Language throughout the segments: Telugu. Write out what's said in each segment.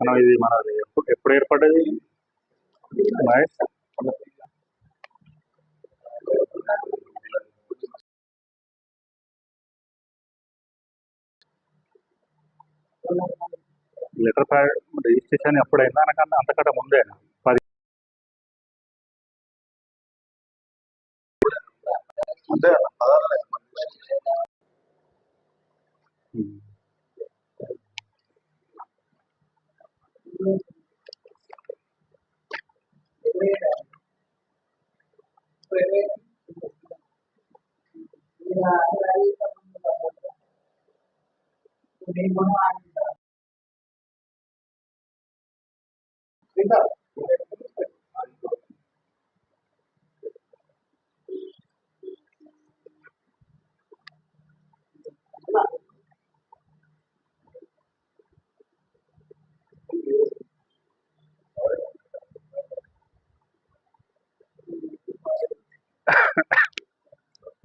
మనం ఇది మన ఎప్పుడు ఏర్పడ్డది? మహేష్? లెటర్ ప్యాడ్ రిజిస్ట్రేషన్ ఎప్పుడైనా అనకన్నా అంతకంటే ముందే. పది అంటే Gracias.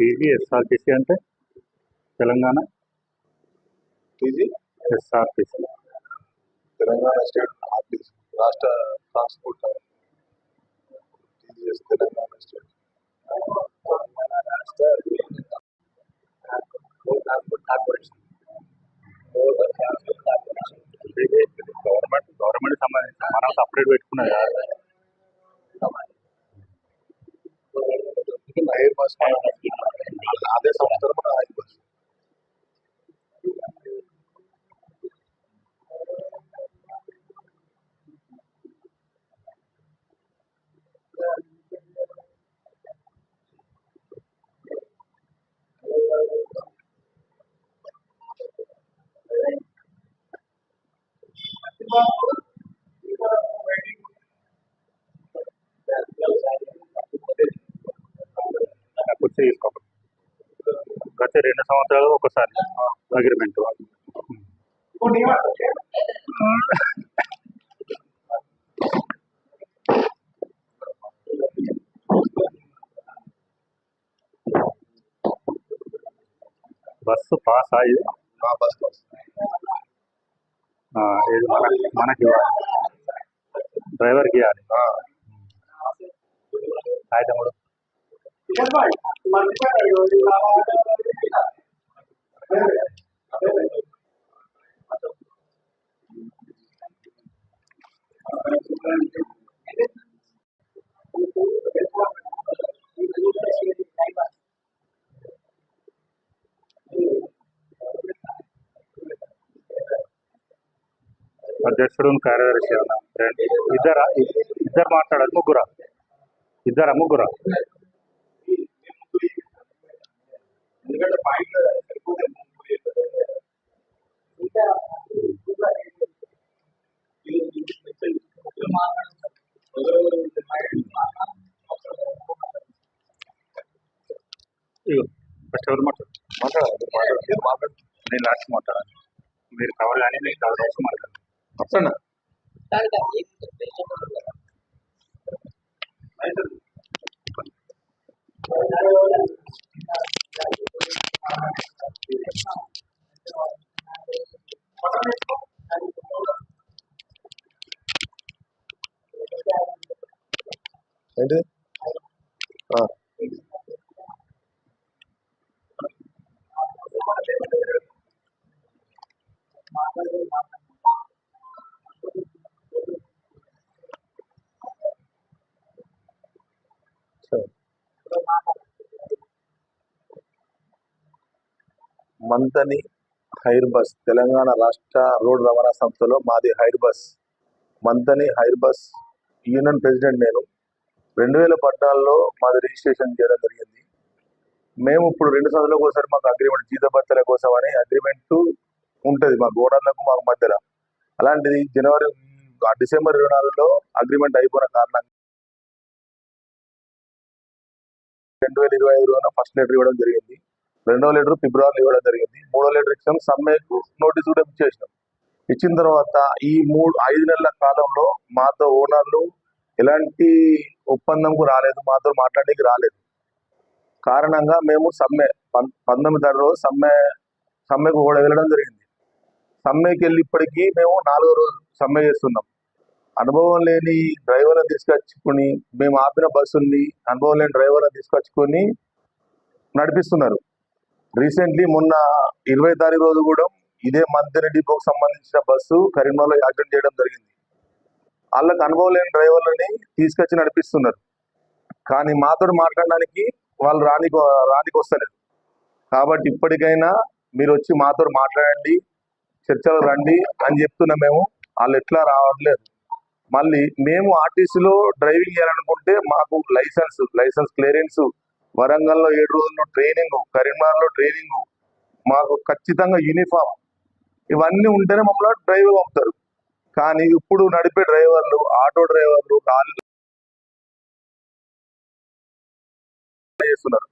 టీజీ ఎస్ఆర్టీసీ అంటే తెలంగాణ? ఇది ఎస్ఆర్టీసీ తెలంగాణ స్టేట్ ఆఫీస్ రాష్ట్ర transport TGS Telangana state Telangana రాష్ట్ర కార్పొరేషన్ గవర్నమెంట్ గవర్నమెంట్ సంబంధించి మనం సపరేట్ పెట్టుకున్నది కాదు ఎయిర్ బస్ అదే సంస్థలో మన ఎయిర్ బస్ గత రెండు సంవత్సరాలు ఒకసారి అగ్రిమెంట్ బస్సు పాస్ అయ్యి బస్ ఇది మన మనకి ఇవ్వాలి. డ్రైవర్కి ఇవ్వాలి. తమ్ముడు. అధ్యక్షుడు కార్యదర్శి అన్న రెండు ఇద్దరా ఇద్దరు మాట్లాడాలి ముగ్గురా ఇద్దరా ముగ్గురా ఫస్ట్ ఎవరు మాట్లాడు మాట్లాడాలి మాట్లాడాలి మాట్లాడాలి నేను లాస్ట్ మాట్లాడాలి మీరు కవర్ కానీ నేను కవర్ చేసి మాట్లాడాలి అట్లనా ఏంటి మంతని హైర్ బస్ తెలంగాణ రాష్ట్ర రోడ్ రవాణా సంస్థలో మాది hire bus Manthani hire bus union president నేను. రెండు వేల పద్నాలుగులో మాది రిజిస్ట్రేషన్ చేయడం జరిగింది. మేము ఇప్పుడు రెండు సంవత్సరాలకు ఒకసారి మాకు అగ్రిమెంట్ జీతభత్యాల కోసం అని అగ్రిమెంట్ ఉంటుంది మా గోడలకు మాకు మధ్యలో. అలాంటిది జనవరి డిసెంబర్ ఇరవై నాలుగులో అగ్రిమెంట్ అయిపోయిన కారణంగా రెండు వేల ఇరవై ఐదులోన ఫస్ట్ లెటర్ ఇవ్వడం జరిగింది. రెండో లెటర్ ఫిబ్రవరిలో ఇవ్వడం జరిగింది. మూడో లెటర్ ఇచ్చాం. సమ్మెకు నోటీస్ కూడా ఇచ్చేసినాం. ఇచ్చిన తర్వాత ఈ మూడు ఐదు నెలల కాలంలో మాతో ఓనర్లు ఎలాంటి ఒప్పందంకు రాలేదు. మాతో మాట్లాడడానికి రాలేదు. కారణంగా మేము సమ్మె పంతొమ్మిది రోజు సమ్మె సమ్మెకు కూడా వెళ్ళడం జరిగింది. సమ్మెకి వెళ్ళి ఇప్పటికీ మేము నాలుగో రోజు సమ్మె చేస్తున్నాం. అనుభవం లేని డ్రైవర్ని తీసుకొచ్చుకొని మేము ఆపిన బస్సుల్ని అనుభవం లేని డ్రైవర్ని తీసుకొచ్చుకొని నడిపిస్తున్నారు. రీసెంట్లీ మొన్న ఇరవై తారీఖు రోజు కూడా ఇదే మంతెన డిపోకు సంబంధించిన బస్సు కరీంనగర్లో యాక్సిడెంట్ చేయడం జరిగింది. వాళ్ళకి అనుభవం లేని డ్రైవర్లని తీసుకొచ్చి నడిపిస్తున్నారు. కానీ మాతో మాట్లాడడానికి వాళ్ళు రానికి రానికి వస్తలేదు కాబట్టి ఇప్పటికైనా మీరు వచ్చి మాతో మాట్లాడండి. చర్చలు రండి అని చెప్తున్నాం మేము. వాళ్ళు ఎట్లా రావట్లేదు. మళ్ళీ మేము ఆర్టీసీలో డ్రైవింగ్ చేయాలనుకుంటే మాకు లైసెన్స్ లైసెన్స్ క్లియరెన్స్ వరంగల్లో ఏడు రోజుల్లో ట్రైనింగ్ కరీంనగర్లో ట్రైనింగ్ మాకు ఖచ్చితంగా యూనిఫామ్. ఇవన్నీ ఉంటేనే మమ్మల్ని డ్రైవర్ పంపుతారు. కానీ ఇప్పుడు నడిపే డ్రైవర్లు ఆటో డ్రైవర్లు వాళ్ళు చేస్తున్నారు.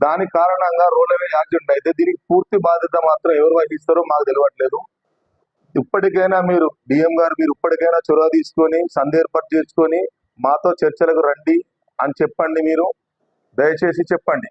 దాని కారణంగా రోడ్ల మీద యాక్సిడెంట్ అయితే దీనికి పూర్తి బాధ్యత మాత్రం ఎవరు వహిస్తారో మాకు తెలియట్లేదు ఇప్పటికైనా మీరు డిఎం గారు మీరు ఇప్పటికైనా చొరవ తీసుకొని సంధి ఏర్పాటు చేసుకొని మాతో చర్చలకు రండి అని చెప్పండి మీరు. దయచేసి చెప్పండి.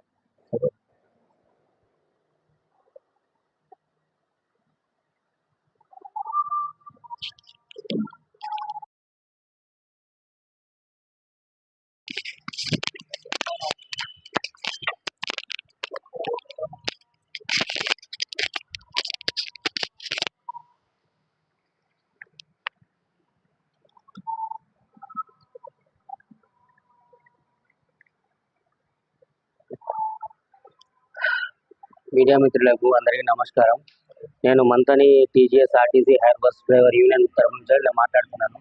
మీడియా మిత్రులకు అందరికీ నమస్కారం. నేను Manthani TGS RTC hire bus driver union తరఫు నుంచి ఇలా మాట్లాడుతున్నాను.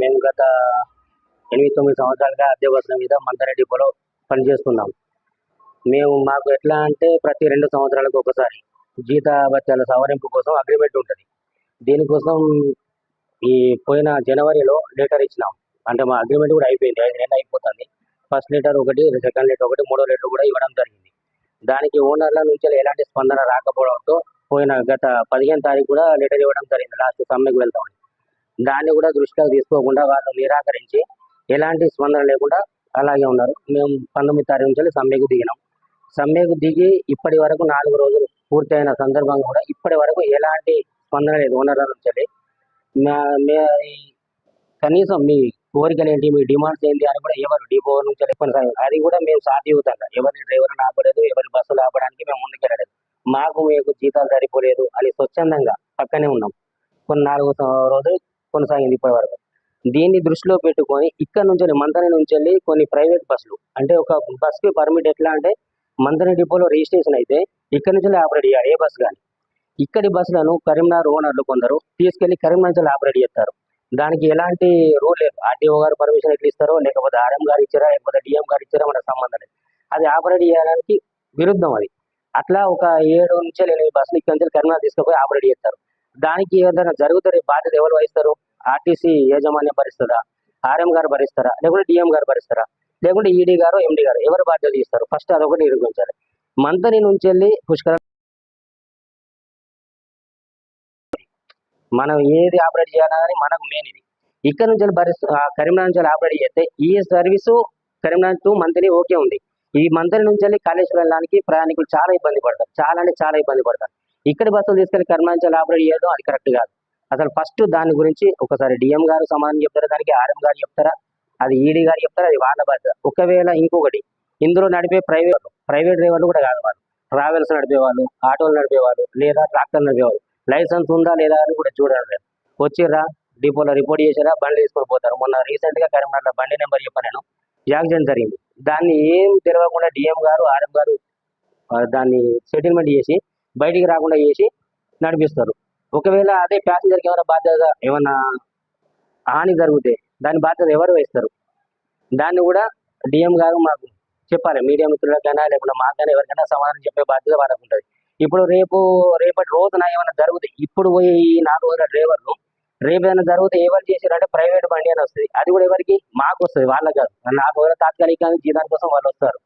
మేము గత ఎనిమిది తొమ్మిది సంవత్సరాలుగా అద్దె బస్సుల మీద మంతని డిపోలో పనిచేస్తున్నాం. మేము మాకు ఎట్లా అంటే ప్రతి రెండు సంవత్సరాలకు ఒకసారి జీత భత్యాల సవరింపు కోసం అగ్రిమెంట్ ఉంటుంది. దీనికోసం ఈ పోయిన జనవరిలో లెటర్ ఇచ్చినాం. అంటే మా అగ్రిమెంట్ కూడా అయిపోయింది. ఐదు నెలలు అయిపోతుంది. ఫస్ట్ లీటర్ ఒకటి సెకండ్ లీటర్ ఒకటి మూడో లీటర్ కూడా ఇవ్వడం జరిగింది. దానికి ఓనర్ల నుంచి ఎలాంటి స్పందన రాకపోవడంతో పోయిన గత పదిహేను తారీఖు కూడా లెటర్ ఇవ్వడం జరిగింది. లాస్ట్ సమ్మెకు వెళ్తామని దాన్ని కూడా దృష్టిలో తీసుకోకుండా వాళ్ళు నిరాకరించి ఎలాంటి స్పందన లేకుండా అలాగే ఉన్నారు. మేము పంతొమ్మిది తారీఖు నుంచి సమ్మెకు దిగినాం. సమ్మెకు దిగి ఇప్పటి వరకు నాలుగు రోజులు పూర్తయిన సందర్భంగా కూడా ఇప్పటి వరకు ఎలాంటి స్పందన లేదు. ఓనర్ల నుంచి కనీసం మీ కోరికలు ఏంటి మీ డిమాండ్స్ ఏంటి అని కూడా ఎవరు డిపో నుంచి కొనసాగి అది కూడా మేము సాధ్యవుతాం ఎవరి డ్రైవర్ని ఆపలేదు ఎవరి బస్సులు ఆపడానికి మేము ముందుకెళ్ళలేదు. మాకు మీకు జీతాలు సరిపోలేదు అని స్వచ్ఛందంగా పక్కనే ఉన్నాం. కొన్ని నాలుగు రోజులు కొనసాగింది ఇప్పటి వరకు దీన్ని దృష్టిలో పెట్టుకొని ఇక్కడ నుంచి మంతని నుంచి వెళ్ళి కొన్ని ప్రైవేట్ బస్సులు అంటే ఒక బస్కి పర్మిట్ ఎట్లా అంటే మంతని డిపోలో రిజిస్ట్రేషన్ అయితే ఇక్కడ నుంచి ఆపరేట్ చేయాలి ఏ బస్సు కానీ. ఇక్కడి బస్సులను కరీంనగర్ ఓనర్లు కొందరు తీసుకెళ్ళి కరీంనగర్ నుంచి ఆపరేట్ చేస్తారు. దానికి ఎలాంటి రూల్ లేదు. ఆర్టీఓ గారు పర్మిషన్ ఎట్లా ఇస్తారో లేకపోతే ఆర్ఎం గారు ఇచ్చారా లేకపోతే డిఎం గారు ఇచ్చారా మనకు సంబంధం లేదు. అది ఆపరేట్ చేయడానికి విరుద్ధం అది. అట్లా ఒక ఏడు నుంచి ఎనిమిది బస్సులు ఇక్కడ నుంచి కరీంనగర్ తీసుకుపోయి ఆపరేట్ చేస్తారు. దానికి ఏదైనా జరుగుతుంది బాధ్యత ఎవరు వహిస్తారు? ఆర్టీసీ యాజమాన్యం భరిస్తుందా? ఆర్ఎం గారు భరిస్తారా? లేకుంటే డిఎం గారు భరిస్తారా? లేకుంటే ఈడీ గారు ఎండి గారు ఎవరు బాధ్యత ఇస్తారు ఫస్ట్ అదొకటి నిరూపించాలి. మంతని నుంచి వెళ్ళి పుష్కర మనం ఏది ఆపరేట్ చేయాలని మనకు మెయిన్ ఇది. ఇక్కడ నుంచి భరిస్తూ కరీంనగర్ నుంచి ఆపరేట్ చేస్తే ఈ service Karimnagar to monthly okay ఉంది. ఈ మంత్లీ నుంచి వెళ్ళి కాళేశ్వరం వెళ్ళడానికి ప్రయాణికులు చాలా ఇబ్బంది పడతారు. చాలా అంటే చాలా ఇబ్బంది పడతారు. ఇక్కడ బస్సులు తీసుకెళ్ళి కరీంనగర్ నుంచి ఆపరేట్ చేయడం అది కరెక్ట్ కాదు. అసలు ఫస్ట్ దాని గురించి ఒకసారి డిఎం గారు సమాధానం చెప్తారా? దానికి ఆర్ఎం గారు చెప్తారా? అది ఈడీ గారు చెప్తారా? అది వాళ్ళ బాధ్యత. ఒకవేళ ఇంకొకటి ఇందులో నడిపే ప్రైవేట్ ప్రైవేట్ డ్రైవర్లు కూడా కాదు వాళ్ళు. ట్రావెల్స్ నడిపేవాళ్ళు ఆటోలు నడిపేవాళ్ళు లేదా ట్రాక్టర్లు నడిపేవాళ్ళు. లైసెన్స్ ఉందా లేదా అని కూడా చూడాలి వచ్చిర్రా డిపోలో రిపోర్ట్ చేసారా బండి తీసుకొని పోతారు. మొన్న రీసెంట్గా కరీంనగర్లో బండి నెంబర్ చెప్పాను నేను. యాక్సిడెంట్ జరిగింది. దాన్ని ఏం తెలియకుండా డిఎం గారు ఆర్ఎం గారు దాన్ని సెటిల్మెంట్ చేసి బయటికి రాకుండా చేసి నడిపిస్తారు. ఒకవేళ అదే ప్యాసింజర్కి ఏమైనా బాధ్యత ఏమైనా హాని జరిగితే దాని బాధ్యత ఎవరు వేస్తారు దాన్ని కూడా డిఎం గారు మాకు చెప్పాలి. మీడియా మిత్రులకైనా లేకుండా మాకైనా ఎవరికైనా సమాధానం చెప్పే బాధ్యత వాళ్ళకు ఉంటుంది. ఇప్పుడు రేపు రేపటి రోజున ఏమైనా జరుగుతాయి ఇప్పుడు పోయి ఈ నాలుగు రోజుల డ్రైవర్లు రేపు ఏమైనా జరిగితే ఎవరు చేసారంటే ప్రైవేట్ బండి అని వస్తుంది. అది కూడా ఎవరికి? మాకు వస్తుంది వాళ్ళకి కాదు. నాకు రోజుల తాత్కాలికంగా జీతాని కోసం వాళ్ళు వస్తారు.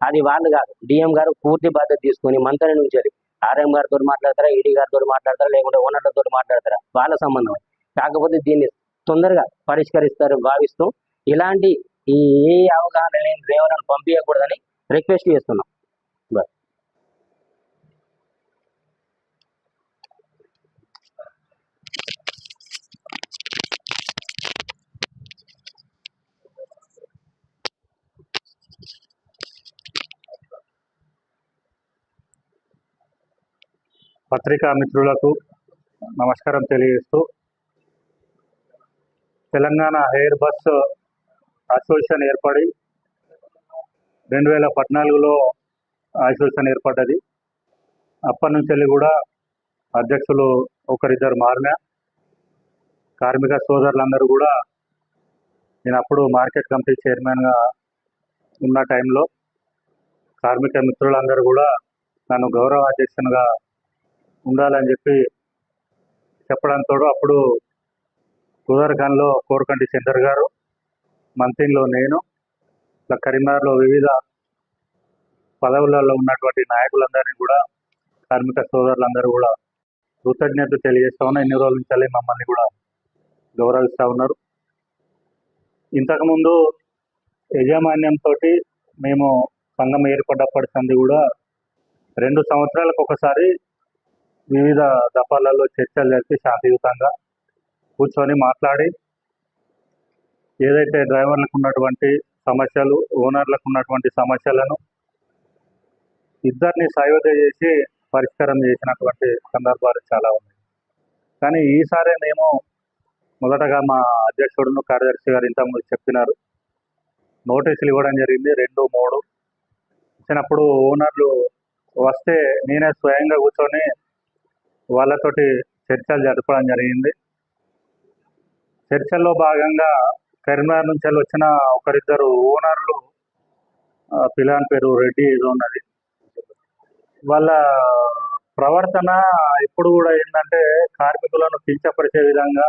అది వాళ్ళు కాదు. డిఎం గారు పూర్తి బాధ్యత తీసుకొని మంత్రి నుంచి ఆర్ఎం గారితో మాట్లాడతారా ఈడీ గారితో మాట్లాడతారా లేకుంటే ఓనర్లతో మాట్లాడతారా? వాళ్ళ సంబంధం కాకపోతే దీన్ని తొందరగా పరిష్కరిస్తారు భావిస్తూ ఇలాంటి ఈ ఏ అవగాహన లేని డ్రైవర్లను పంపించకూడదని రిక్వెస్ట్ చేస్తున్నాం. పత్రికా మిత్రులకు నమస్కారం తెలియజేస్తూ తెలంగాణ ఎయిర్ బస్ అసోసియేషన్ ఏర్పడి రెండు వేల పద్నాలుగులో అసోసియేషన్ ఏర్పడ్డది. అప్పటి నుంచి కూడా అధ్యక్షులు ఒకరిద్దరు మారిన కార్మిక సోదరులందరూ కూడా నేను అప్పుడు మార్కెట్ కమిటీ చైర్మన్గా ఉన్న టైంలో కార్మిక మిత్రులందరూ కూడా నన్ను గౌరవ అధ్యక్షునిగా ఉండాలని చెప్పి చెప్పడంతో అప్పుడు కుదరఖాన్లో కోరకంటి చందర్ గారు మంత్రిలో నేను ఇట్లా కరీంనగర్లో వివిధ పదవులలో ఉన్నటువంటి నాయకులందరినీ కూడా కార్మిక సోదరులందరూ కూడా కృతజ్ఞత తెలియజేస్తా ఉన్నా. ఎన్ని రోజుల నుంచి మమ్మల్ని కూడా గౌరవిస్తూ ఉన్నారు. ఇంతకుముందు యజమాన్యంతో మేము సంఘం ఏర్పడ్డప్పటి సంది కూడా రెండు సంవత్సరాలకు ఒకసారి వివిధ దఫాలలో చర్చలు జరిపి శాంతియుతంగా కూర్చొని మాట్లాడి ఏదైతే డ్రైవర్లకు ఉన్నటువంటి సమస్యలు ఓనర్లకు ఉన్నటువంటి సమస్యలను ఇద్దరిని సాయోధ్య చేసి పరిష్కారం చేసినటువంటి సందర్భాలు చాలా ఉన్నాయి. కానీ ఈసారి మేము మొదటగా మా అధ్యక్షుడును కార్యదర్శి గారు ఇంతకుముందు చెప్పినారు. నోటీసులు ఇవ్వడం జరిగింది రెండు మూడు. ఇచ్చినప్పుడు ఓనర్లు వస్తే నేనే స్వయంగా కూర్చొని వాళ్ళతోటి చర్చలు జరపడం జరిగింది. చర్చల్లో భాగంగా కరీంనగర్ నుంచి వెళ్ళి వచ్చిన ఒకరిద్దరు ఓనర్లు పిలాన్ పేరు రెడ్డి ఏదో ఉన్నది. వాళ్ళ ప్రవర్తన ఇప్పుడు కూడా ఏంటంటే కార్మికులను కించపరిచే విధంగా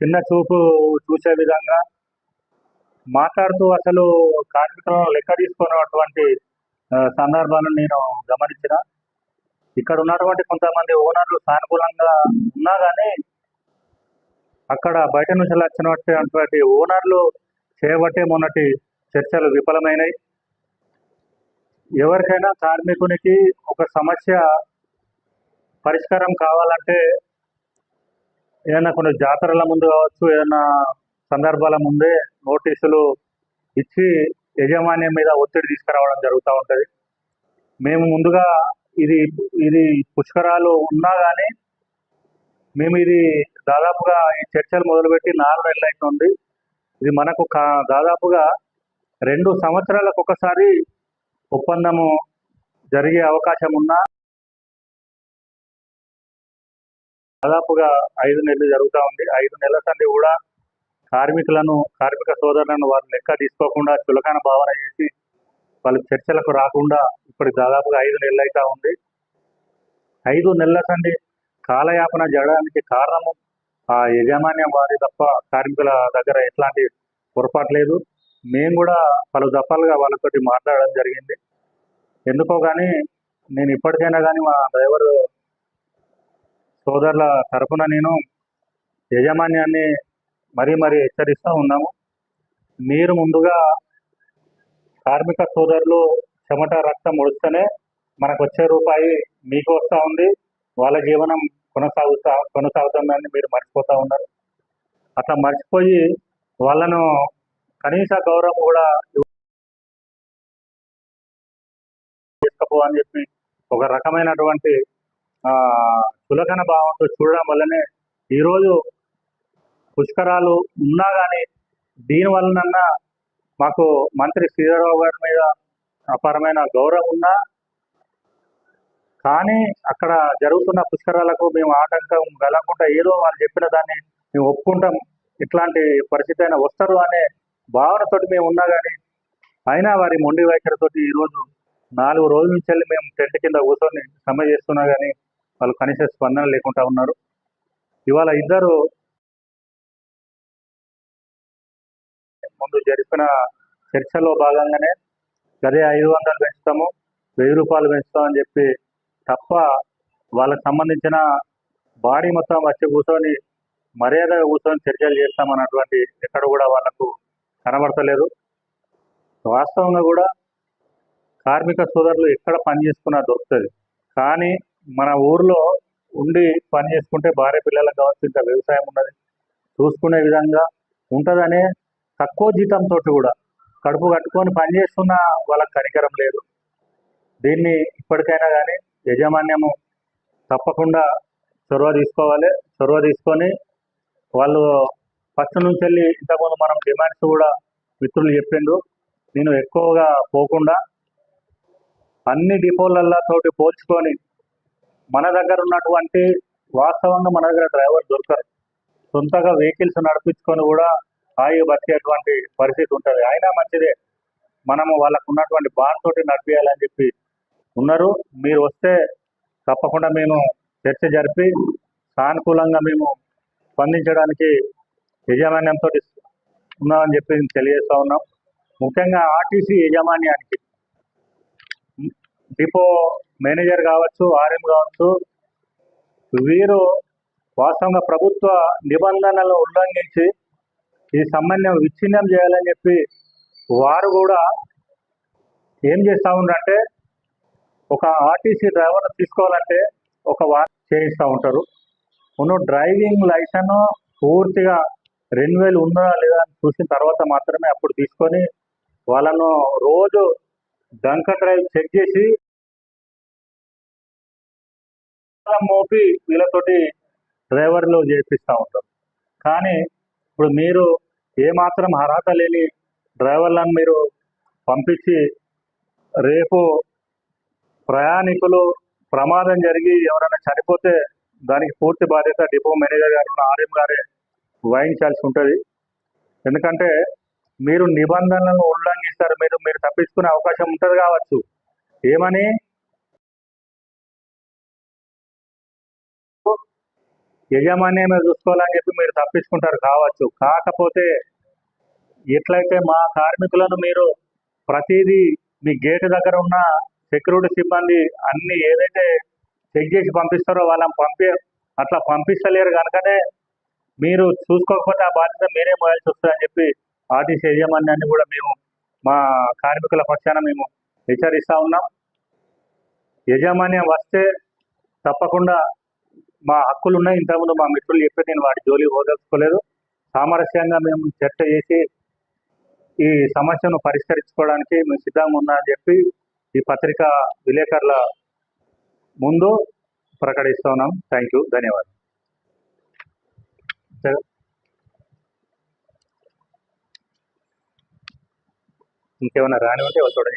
చిన్న చూపు చూసే విధంగా మాట్లాడుతూ అసలు కార్మికులను లెక్క తీసుకున్నటువంటి సందర్భాలను నేను గమనించిన. ఇక్కడ ఉన్నటువంటి కొంతమంది ఓనర్లు సానుకూలంగా ఉన్నా కానీ అక్కడ బయట నుంచి వచ్చినటువంటి ఓనర్లు చేయబట్టే మొన్నటి చర్చలు విఫలమైనవి ఎవరికైనా కార్మికునికి ఒక సమస్య పరిష్కారం కావాలంటే ఏదైనా కొన్ని జాతరల ముందు కావచ్చు ఏదైనా సందర్భాల ముందే నోటీసులు ఇచ్చి యజమాన్యం మీద ఒత్తిడి తీసుకురావడం జరుగుతూ ఉంటుంది. మేము ముందుగా ఇది ఇది పుష్కరాలు ఉన్నా కానీ మేము ఇది దాదాపుగా ఈ చర్చలు మొదలుపెట్టి నాలుగు నెలలు అవుతుంది ఇది మనకు కా దాదాపుగా రెండు సంవత్సరాలకు ఒకసారి ఒప్పందము జరిగే అవకాశం ఉన్నా దాదాపుగా ఐదు నెలలు జరుగుతూ ఉంది. ఐదు నెలల సంది కూడా కార్మికులను కార్మిక సోదరులను వారు లెక్క తీసుకోకుండా చులకన భావన చేసి వాళ్ళు చర్చలకు రాకుండా ఇప్పటికి దాదాపుగా ఐదు నెలలు అయితే ఉంది. ఐదు నెలల సండి కాలయాపన జరగడానికి కారణము ఆ యజమాన్యం వారి తప్ప కార్మికుల దగ్గర ఎట్లాంటి పొరపాటు లేదు. మేము కూడా పలు దఫాలుగా వాళ్ళతోటి మాట్లాడడం జరిగింది. ఎందుకో కానీ నేను ఇప్పటికైనా కానీ మా డ్రైవరు సోదరుల తరఫున నేను యజమాన్యాన్ని మరీ మరీ హెచ్చరిస్తూ ఉన్నాము. మీరు ముందుగా కార్మిక సోదరులు చెమట రక్తం ఒడిస్తేనే మనకు వచ్చే రూపాయి మీకు వస్తూ ఉంది. వాళ్ళ జీవనం కొనసాగుతా కొనసాగుతుందని మీరు మర్చిపోతూ ఉన్నారు. అట్లా మర్చిపోయి వాళ్ళను కనీస గౌరవం కూడా తీసుకపో అని చెప్పి ఒక రకమైనటువంటి చులకన భావంతో చూడడం వల్లనే ఈరోజు పుష్కరాలు ఉన్నా కానీ దీనివలనన్నా మాకు మంత్రి శ్రీధరరావు గారి మీద అపారమైన గౌరవం ఉన్నా కానీ అక్కడ జరుగుతున్న పుష్కరాలకు మేము ఆటంకం కలగకుండా ఏదో వాళ్ళు చెప్పిన దాన్ని మేము ఒప్పుకుంటాం ఇట్లాంటి పరిస్థితి అయినా వస్తారు అనే భావనతోటి మేము ఉన్నా కానీ అయినా వారి మొండి వైఖరితోటి ఈరోజు నాలుగు రోజుల నుంచి వెళ్ళి మేము టెంట్ కింద కూర్చొని సమ్మె చేస్తున్నా కానీ వాళ్ళు కనీస స్పందన లేకుండా ఉన్నారు. ఇవాళ ఇద్దరు ముందు జరిపిన చర్చలో భాగంగానే గదే ఐదు వందలు పెంచుతాము వెయ్యి రూపాయలు పెంచుతామని చెప్పి తప్ప వాళ్ళకి సంబంధించిన బాడీ మొత్తం వచ్చి కూర్చొని మర్యాదగా కూర్చొని చర్చలు చేస్తామన్నటువంటి ఎక్కడ కూడా వాళ్ళకు కనబడతలేదు. వాస్తవంగా కూడా కార్మిక సోదరులు ఎక్కడ పని చేసుకున్నా దొరుకుతుంది. కానీ మన ఊర్లో ఉండి పని చేసుకుంటే భార్య పిల్లలకు కావచ్చు ఇంత వ్యవసాయం ఉన్నది. చూసుకునే విధంగా ఉంటుందనే తక్కువ జీతంతో కూడా కడుపు కట్టుకొని పని చేస్తున్న వాళ్ళకి కనికరం లేదు. దీన్ని ఇప్పటికైనా కానీ యజమాన్యము తప్పకుండా చొరవ తీసుకోవాలి. చొరవ తీసుకొని వాళ్ళు ఫస్ట్ నుంచి వెళ్ళి ఇంతకుముందు మనం డిమాండ్స్ కూడా మిత్రులు చెప్పిండ్రు. నేను ఎక్కువగా పోకుండా అన్ని డిపోలల్లో తోటి పోల్చుకొని మన దగ్గర ఉన్నటువంటి వాస్తవంగా మన దగ్గర డ్రైవర్ దొరకరు. సొంతగా వెహికల్స్ నడిపించుకొని కూడా హాయిగా బతికేటువంటి పరిస్థితి ఉంటుంది. అయినా మంచిదే. మనము వాళ్ళకు ఉన్నటువంటి బాండ్ తోటి నడిపించాలని చెప్పి ఉన్నారు. మీరు వస్తే తప్పకుండా మేము చర్చ జరిపి సానుకూలంగా మేము స్పందించడానికి యజమాన్యంతో ఉన్నామని చెప్పి తెలియజేస్తూ ఉన్నాం. ముఖ్యంగా ఆర్టీసీ యజమాన్యానికి డిపో మేనేజర్ కావచ్చు ఆర్ఎం కావచ్చు వీరు వాస్తవంగా ప్రభుత్వ నిబంధనలు ఉల్లంఘించి ఈ సంబంధం విచ్ఛిన్నం చేయాలని చెప్పి వారు కూడా ఏం చేస్తూ ఉన్నారంటే ఒక ఆర్టీసీ డ్రైవర్ తీసుకోవాలంటే ఒక వార్ చేయిస్తూ ఉంటారు. ఉన్న డ్రైవింగ్ లైసెన్స్ పూర్తిగా రెన్యువల్ ఉందా లేదా అని చూసిన తర్వాత మాత్రమే అప్పుడు తీసుకొని వాళ్ళను రోజు డంక డ్రైవ్ చెక్ చేసి మోపి వీళ్ళతోటి డ్రైవర్లు చేపిస్తూ ఉంటారు. కానీ ఇప్పుడు మీరు ఏమాత్రం అర్హత లేని డ్రైవర్లను మీరు పంపించి రేపు ప్రయాణికులు ప్రమాదం జరిగి ఎవరైనా చనిపోతే దానికి పూర్తి బాధ్యత డిపో మేనేజర్ గారు ఆర్ఎం గారే వహించాల్సి ఉంటుంది. ఎందుకంటే మీరు నిబంధనలను ఉల్లంఘిస్తారు మీరు మీరు తప్పించుకునే అవకాశం ఉంటుంది కావచ్చు. ఏమని? యజమాన్యమే చూసుకోవాలని చెప్పి మీరు తప్పించుకుంటారు కావచ్చు. కాకపోతే ఎట్లయితే మా కార్మికులను మీరు ప్రతిదీ మీ గేట్ దగ్గర ఉన్న సెక్యూరిటీ సిబ్బంది అన్ని ఏదైతే చెక్ చేసి పంపిస్తారో వాళ్ళని పంపి అట్లా పంపిస్తలేరు కనుకనే మీరు చూసుకోకపోతే ఆ బాధ్యత మీరే మోయాల్సి వస్తుందని చెప్పి ఆర్టీసీ యజమాన్యాన్ని కూడా మేము మా కార్మికుల పక్షాన మేము హెచ్చరిస్తూ ఉన్నాం. యజమాన్యం వస్తే తప్పకుండా మా హక్కులు ఉన్నాయి. ఇంతకుముందు మా మిత్రులు చెప్పి నేను వాటి జోలి పోదలుచుకోలేదు. సామరస్యంగా మేము చర్చ చేసి ఈ సమస్యను పరిష్కరించుకోవడానికి మేము సిద్ధంగా ఉన్నా అని చెప్పి ఈ పత్రిక విలేకరుల ముందు ప్రకటిస్తున్నాం థ్యాంక్ యూ ధన్యవాదాలు. ఇంకేమైనా రాని ఉంటే ఒక చోట